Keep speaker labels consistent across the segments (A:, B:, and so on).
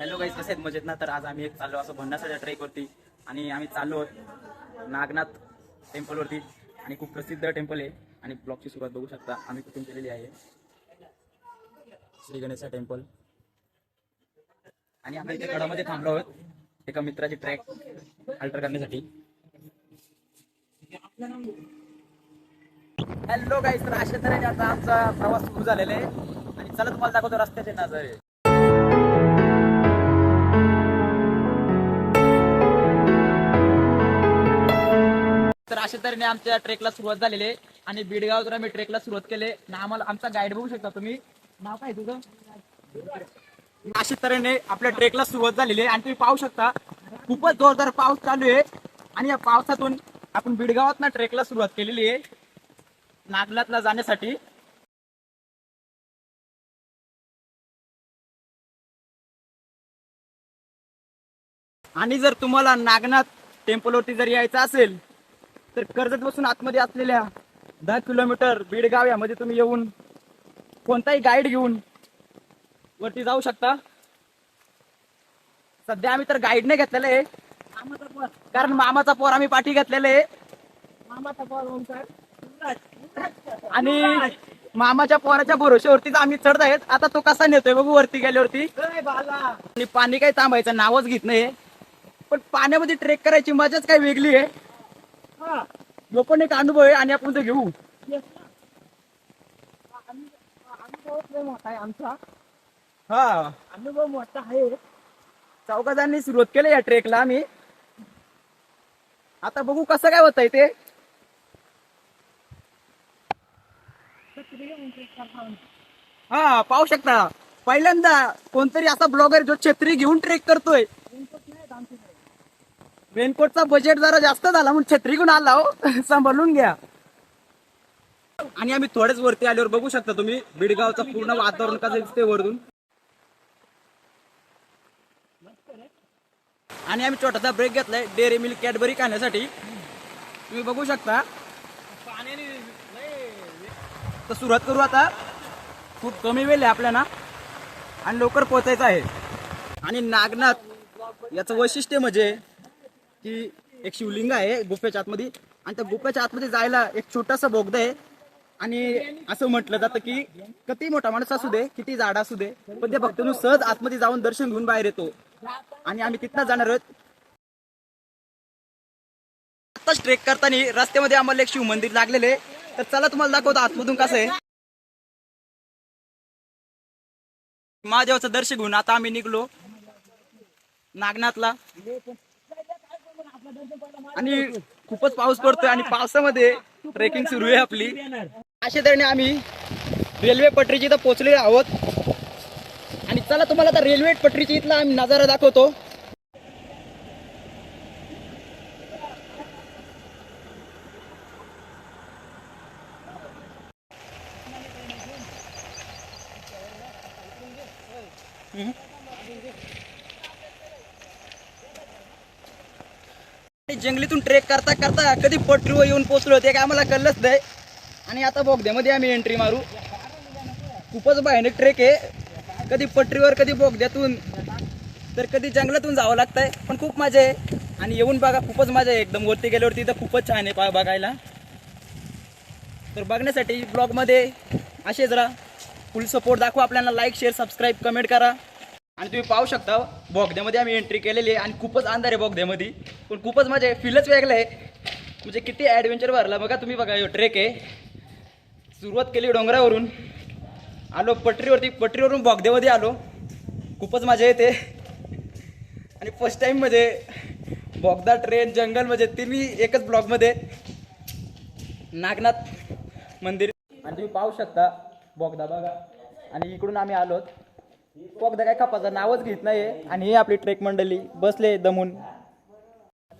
A: Hello guys कसे आहेत? मजेत ना? तर आज आम्ही एक चाललो असं भन्नासाच्या ट्रेकवरती आणि आम्ही चाललो आहोत नागनाथ टेम्पलवरती आणि खूप प्रसिद्ध टेम्पल आहे. आणि ब्लॉगची सुरुवात बघू शकता. आम्ही कुठून केलेली आहे? श्री गणेशा टेम्पल आणि आम्ही इथे गडामध्ये थांबलो आहोत. एका मित्राची ट्रॅक अल्टर करण्यासाठी. हॅलो गाईज तर अशा तऱ्हेने आता आमचा प्रवास सुरू झालेला आहे. आणि चला तुम्हाला दाखवतो रस्त्याचे नजर. तर अशा तऱ्हेने आमच्या ट्रेकला सुरुवात झालेली आहे. आणि बीडगावतून आम्ही ट्रेकला सुरुवात केले ना आम्हाला आमचा गाईड बघू शकता तुम्ही. नाव काय तुझं? अशा तऱ्हेने आपल्या ट्रेकला सुरुवात झालेली आहे. आणि तुम्ही पाहू शकता खूपच जोरदार पाऊस चालू आहे. आणि या पावसातून आपण बीडगावात ना ट्रेकला सुरुवात केलेली आहे. नागनाथला जाण्यासाठी. आणि जर तुम्हाला नागनाथ टेम्पलवरती जर यायचं असेल तर कर्जत बसून आतमध्ये असलेल्या दहा किलोमीटर बीडगाव यामध्ये तुम्ही येऊन कोणताही गाईड घेऊन वरती जाऊ शकता. सध्या आम्ही तर गाईड नाही घेतलेलं आहे. कारण मामाचा पोर आम्ही पाठी घेतलेला आहे. आणि मामाच्या पोराच्या भरोश्यावरतीच आम्ही चढत आहेत. आता तो कसा नेतोय बघू वरती गेल्यावरती. आणि पाणी काही थांबायचं नावच घेत नाही पण पाण्यामध्ये ट्रेक करायची मजाच काही वेगळी आहे. जो पण एक अनुभव आहे आणि आपण तो घेऊ.
B: आमचा
A: हा.
B: अनुभव मोठा आहे.
A: चौघांनी सुरुवात केली या ट्रेकला आम्ही. आता बघू कसं काय होत आहे ते. हा पाहू शकता. पहिल्यांदा कोणतरी असा ब्लॉगर जो छत्री घेऊन ट्रेक करतोय. रेनकोटचा बजेट जरा जास्त झाला म्हणून छत्री घेऊन आला हो. सांभाळून घ्या. आणि आम्ही थोडेच वरती आल्यावर बघू शकता तुम्ही बिडगावचं पूर्ण वातावरण कसं दिसते वरून आणि आम्ही छोटासा ब्रेक घेतलाय डेअरी मिल्क कॅडबरी खाण्यासाठी. तुम्ही बघू शकता. तर सुरुवात करू आता. खूप कमी वेळ आहे आपल्याला. आणि लवकर पोहोचायचं आहे. आणि नागनाथ याचं वैशिष्ट्य म्हणजे की एक शिवलिंग आहे गुफेच्या आतमध्ये. आणि त्या गुफेच्या आतमध्ये जायला एक छोटासा बोगदा आहे. आणि असं म्हटलं जातं की किती मोठा माणूस असू दे किती झाड असू दे पण ते भक्त सहज आतमध्ये जाऊन दर्शन घेऊन बाहेर येतो. आणि आम्ही तिथनं जाणार आहोत. आताच ट्रेक करताना रस्त्यामध्ये आम्हाला एक शिव मंदिर लागलेले तर चला तुम्हाला दाखवतो आतमधून कसं आहे. महादेवाचं दर्शन घेऊन आता आम्ही निघलो. नागनाथला. आणि खूपच पाऊस पडतोय आणि पावसामध्ये ट्रेकिंग सुरू आहे आपली. अशा तऱ्हेने आम्ही रेल्वे पटरीची इथं पोहोचले आहोत. आणि चला तुम्हाला आता रेल्वे पटरीची इथला आम्ही नजारा दाखवतो. जंगलीतून ट्रेक करता करता कधी पटरीवर येऊन पोचलो ते काय आम्हाला कळलंच नाही. आणि आता बोगद्यामध्ये आम्ही एंट्री मारू. खूपच भयानक ट्रेक आहे. कधी पटरीवर कधी बोगद्यातून. तर कधी जंगलातून जावं लागतंय पण खूप मजा आहे. आणि येऊन बघा खूपच मजा आहे. एकदम वरती गेल्यावरती तर खूपच छान आहे पा- बघायला. तर बघण्यासाठी ब्लॉगमध्ये असे जरा फुल सपोर्ट दाखवा आपल्याला. लाईक शेअर सबस्क्राईब कमेंट करा. आणि तुम्ही पाहू शकता बोगद्यामध्ये आम्ही एंट्री केलेली आहे आणि खूपच अंधार आहे बोगद्यामध्ये. पण खूपच मजा फीलच वेगळं आहे. म्हणजे किती ॲडव्हेंचर भरला बघा तुम्ही बघा ट्रेक आहे. सुरुवात केली डोंगरावरून. आलो पटरीवरती पटरीवरून बोगद्यामध्ये आलो. खूपच मजा येते. आणि फर्स्ट टाईम म्हणजे बोगदा ट्रेन जंगल म्हणजे तिन्ही एकच ब्लॉकमध्ये नागनाथ मंदिर. आणि तुम्ही पाहू शकता बोगदा बघा. आणि इकडून आम्ही आलोत. बोगदा काय खपाचं नावच घेत नाहीये. आणि हे आपली ट्रेक मंडळी बसले दमून.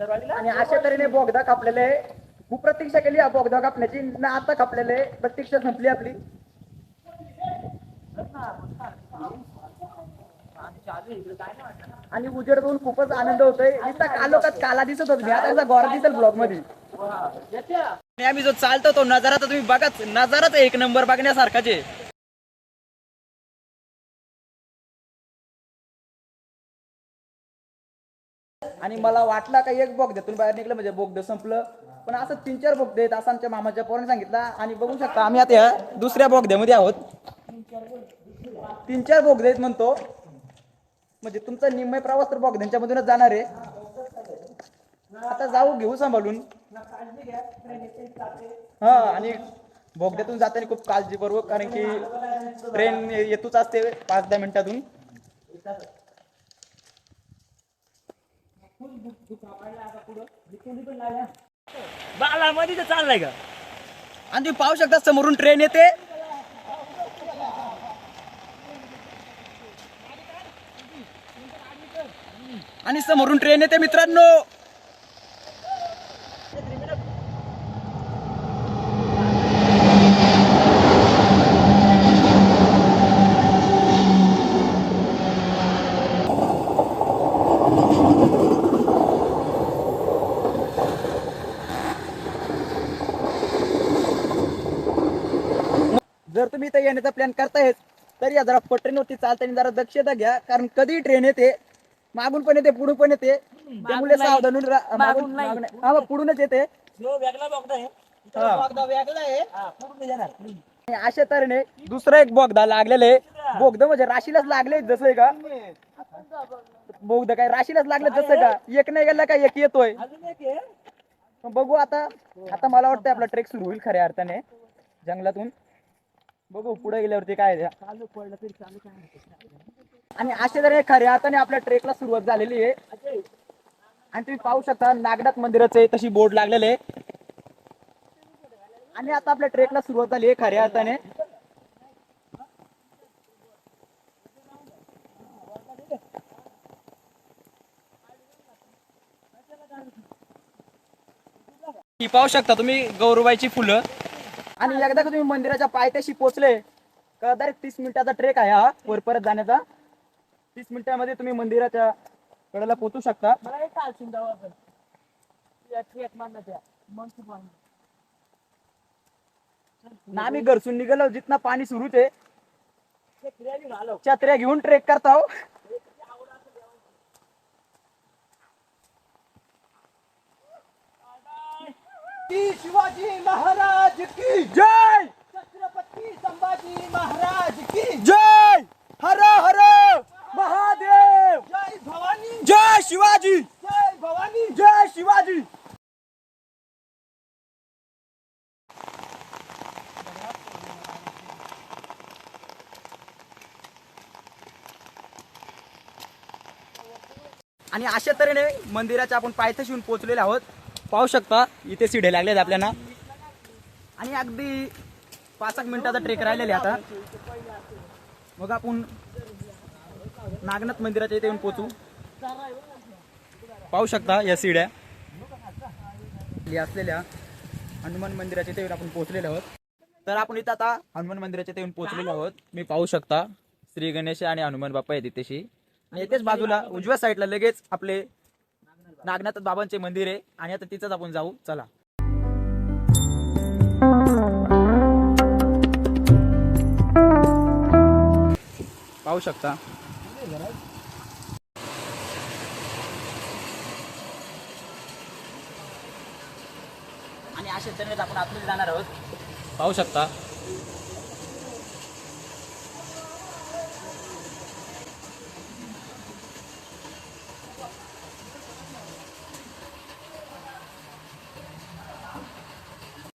A: आणि अशा तऱ्हेने बोगदा कापलेले. खूप प्रतीक्षा केली हा बोगदा कापण्याची. ना आता कापलेले. प्रतीक्षा संपली आपली. आणि उजेड बघून खूपच आनंद होतोय. नुसता कालोखात काला दिसत होत. मी आता कसा गोरा दिसेल ब्लॉगमध्ये आम्ही जो चालतो तो नजारा तर तुम्ही बघाच. नजाराच एक नंबर बघण्यासारखाच आहे. आणि मला वाटला का एक बोगद्यातून बाहेर निघलं म्हणजे बोगद संपलं. पण असं तीन चार बोगदे आहेत असं आमच्या मामाच्या पोराने सांगितलं. आणि बघू शकता आम्ही आता या दुसऱ्या बोगद्यामध्ये आहोत. तीन चार बोगदे आहेत म्हणतो. म्हणजे तुमचा निम्मय प्रवास तर बोगद्यांच्या मधूनच जाणार आहे. आता जाऊ घेऊ सांभाळून. हा आणि बोगद्यातून जाताना खूप काळजीपूर्वक कारण की ट्रेन येतूच असते पाच दहा मिनिटातून.
B: बाला मध्ये तर चाललाय का?
A: आणि तुम्ही पाहू शकता समोरून ट्रेन येते. आणि समोरून ट्रेन येते मित्रांनो जर तुम्ही इथं येण्याचा प्लॅन करतायच. तर या जरा पटरीवरती चालताना जरा दक्षता घ्या. कारण कधी ट्रेन येते मागून पण येते पुढून पण येते. त्यामुळे
B: नाही.
A: सावधान होऊन रा-
B: मागून
A: मागून
B: नाही.
A: मागून- हा मग पुढूनच येते.
B: जो वेगळा बघता आहे
A: हा.
B: हा, पूर्ण जाणार.
A: आणि अशा तऱ्हेने दुसरा एक बोगदा लागलेले बोगद म्हणजे राशीलाच लागले जसं का? बोगद काय राशीलाच लागले जसं का? एक नाही गेला का? एक येतोय.
B: अजून एक आहे.
A: मग बघू आता. आता मला वाटतं आपला ट्रेक सुरू होईल खऱ्या अर्थाने. जंगलातून. बघू पुढे गेल्यावरती काय आहे
B: चालू पडलं तरी चालू काय
A: आणि अशा तऱ्हे खऱ्या अर्थाने आपल्या ट्रेकला सुरुवात झालेली आहे. आणि तुम्ही पाहू शकता नागनाथ मंदिराचे तशी बोर्ड लागलेले आणि आता आपल्या ट्रेकला सुरुवात झाली आहे खऱ्या अर्थाने. ही पाहू शकता तुम्ही गौरवाईची फुलं. आणि एकदा का तुम्ही मंदिराच्या पायथ्याशी पोहोचले का डायरेक्ट तीस मिनिटाचा ट्रेक आहे हा वर परत जाण्याचा. तीस मिनिटामध्ये तुम्ही मंदिराच्या कडेला पोहोचू शकता.
B: मला एक जाऊ आपण.
A: ना आम्ही घरसून निघालो जिथनं पाणी सुरूच आहे. छत्र्या घेऊन ट्रेक करता शिवाजी महाराज की जय!
B: छत्रपती संभाजी महाराज की
A: जय! हर हर! महादेव!
B: जय भवानी!
A: जय शिवाजी!
B: जय भवानी!
A: जय शिवाजी! आणि अशा तऱ्हेने मंदिराच्या आपण पायथ्याशी येऊन पोहोचलेले आहोत. पाहू शकता इथे सिढे लागलेत आपल्याला. आणि अगदी पाच एक मिनिटाचा ट्रेक राहिलेले आता. मग आपण नागनाथ मंदिराच्या इथे येऊन पोचू पाहू शकता या सिड्या असलेल्या हनुमान मंदिराच्या इथे येऊन आपण पोहोचलेले आहोत. तर आपण इथं आता हनुमान मंदिराच्या इथे येऊन पोहोचलेलो आहोत. मी पाहू शकता श्री गणेश आणि हनुमान बाप्पा आहेत तिथेशी आणि इथेच बाजूला उजव्या साईडला लगेच आपले नागनाथ बाबांचे मंदिर आहे. आणि आता तिथंच आपण जाऊ. चला. पाहू शकता. आणि अशा तऱ्हेने आपण आतमध्ये जाणार आहोत. पाहू शकता.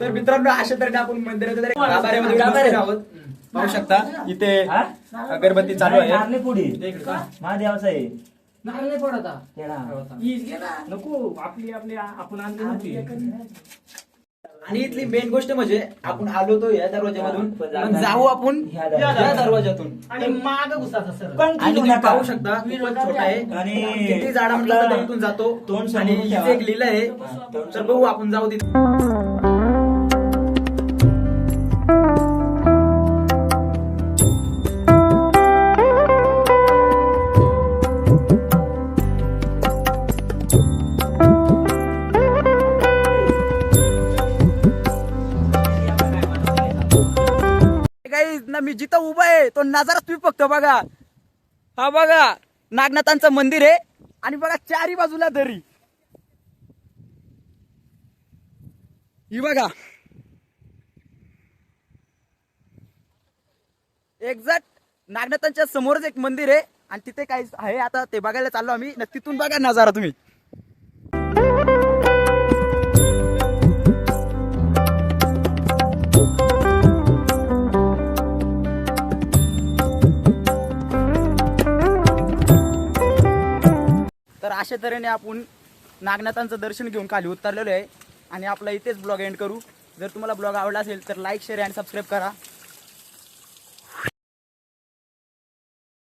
B: तर
A: मित्रांनो अशा तऱ्हेने आपण मंदिराच्या गाभाऱ्यामध्ये आहोत. पाहू शकता इथे? अगरबत्ती चालू आहे?
B: महादेवाचा आहे.
C: नारळ नाही पडता नको आपली आपली आपण आणली नव्हती.
A: आणि इथली मेन गोष्ट म्हणजे आपण आलो तो या
C: पण
A: पण जाऊ आपण या दरवाजातून
B: आणि माग घुसाचा सर
A: आणि तुम्ही पाहू शकता खूपच छोटा आहे.
C: आणि
A: किती झाडा म्हटलं इथून जातो. आणि. इथे एक लिहिलं आहे. तर बघू आपण जाऊ तिथे ना मी जिथं उभा आहे तो नजारा तुम्ही फक्त बघा. हा बघा नागनाथांचं मंदिर आहे आणि बघा चारी बाजूला दरी. ही बघा. एक्झॅक्ट नागनाथांच्या समोरच एक मंदिर आहे आणि तिथे काही आहे. आता ते बघायला चाललो आम्ही. तिथून बघा नजारा तुम्ही. अशा तऱ्हेने आपण नागनाथांचं दर्शन घेऊन खाली उतरलेलो आहे. आणि आपला इथेच ब्लॉग एंड करू. जर तुम्हाला ब्लॉग आवडला असेल तर लाईक शेअर अँड सबस्क्राईब करा.